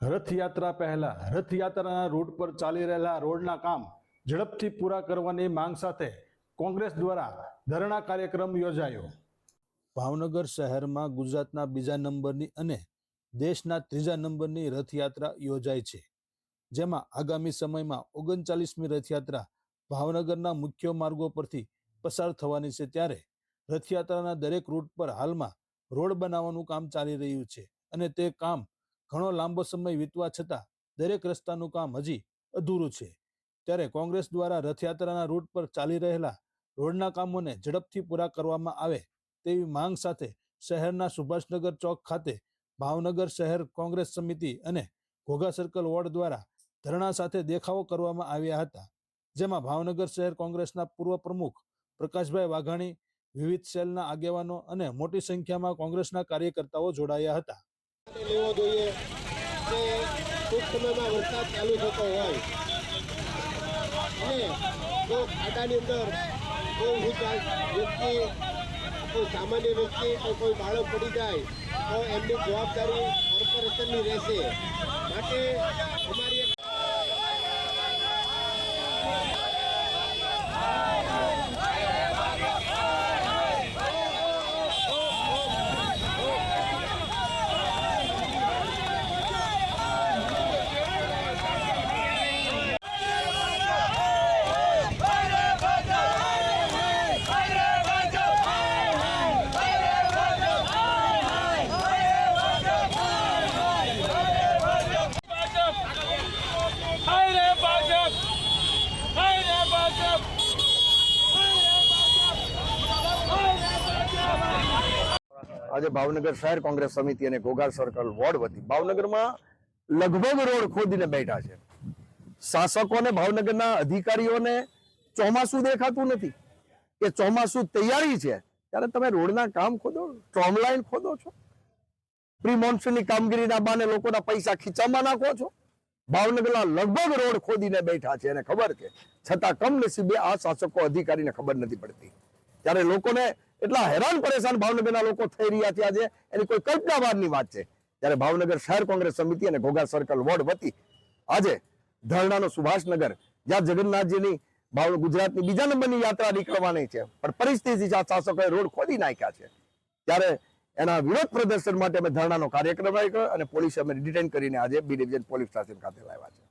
રથયાત્રા પહેલા, રથયાત્રાના રૂટ પર ચાલી રહેલા રોડના કામ ઝડપથી પૂરા કરવાની માંગ સાથે કોંગ્રેસ દ્વારા ધરણા કાર્યક્રમ યોજાયો. ભાવનગર શહેરમાં ગુજરાતના બીજા નંબરની અને દેશના ત્રીજા નંબરની રથયાત્રા યોજાય છે, જેમાં આગામી સમયમાં ઓગણચાલીસમી રથયાત્રા ભાવનગરના મુખ્ય માર્ગો પરથી પસાર થવાની છે ત્યારે રથયાત્રાના દરેક રૂટ પર હાલમાં રોડ બનાવવાનું કામ ચાલી રહ્યું છે અને તે કામ ઘણો લાંબો સમય વીતવા છતાં દરેક રસ્તાનું કામ હજી અધૂરું છે. ત્યારે કોંગ્રેસ દ્વારા રથયાત્રાના રૂટ પર ચાલી રહેલા રોડના કામોને ઝડપથી પૂરા કરવામાં આવે તેવી માંગ સાથે શહેરના સુભાષનગર ચોક ખાતે ભાવનગર શહેર કોંગ્રેસ સમિતિ અને ઘોઘા સર્કલ વોર્ડ દ્વારા ધરણા સાથે દેખાવો કરવામાં આવ્યા હતા, જેમાં ભાવનગર શહેર કોંગ્રેસના પૂર્વ પ્રમુખ પ્રકાશભાઈ વાઘાણી, વિવિધ સેલના આગેવાનો અને મોટી સંખ્યામાં કોંગ્રેસના કાર્યકર્તાઓ જોડાયા હતા. લેવો જોઈએ કે ટૂંક સમયમાં વરસાદ ચાલુ થતો હોય. અને જો ખાડાની અંદર કોઈ હું વ્યક્તિ, કોઈ સામાન્ય વ્યક્તિ કે કોઈ બાળક પડી જાય, તો એમની જવાબદારી કોર્પોરેશનની રહેશે. માટે અમારી આજે ભાવનગર શહેર કોંગ્રેસ સમિતિ અને ઘોઘા સર્કલ વોર્ડ વતી ભાવનગરમાં લગભગ રોડ ખોદીને બેઠા છે. શાસકોને ભાવનગરના અધિકારીઓને ચોમાસું દેખાતું નથી. કે ચોમાસું તૈયારી છે, ત્યારે તમે રોડના કામ ખોદો ટ્રોમ લાઈન ખોદો છો. પ્રી મોન્સૂનની કામગીરીના બાને લોકોના પૈસા ખીચામાં નાખો છો. ભાવનગરના લગભગ રોડ ખોદીને બેઠા છે, એને ખબર છે. છતાં કમનસીબે આ શાસકો અધિકારીને ખબર નથી પડતી. ત્યારે લોકોને એટલા હેરાન પરેશાન ભાવનગરના લોકો થઈ રહ્યા છે આજે. એની કોઈ કલ્પના વાત છે. ત્યારે ભાવનગર શહેર કોંગ્રેસ સમિતિ અને ઘોઘા સર્કલ વોર્ડ વતી આજે ધરણાનો સુભાષનગર જ્યાં જગન્નાથજીની ભાવ ગુજરાતની બીજા નંબરની યાત્રા નીકળવાની છે. પણ પરિસ્થિતિ શાસકોએ રોડ ખોદી નાખ્યા છે. ત્યારે એના વિરોધ પ્રદર્શન માટે અમે ધરણાનો કાર્યક્રમ રાખ્યો અને પોલીસે અમે ડિટેન કરીને આજે બી ડિવિઝન પોલીસ સ્ટેશન ખાતે લાવ્યા છે.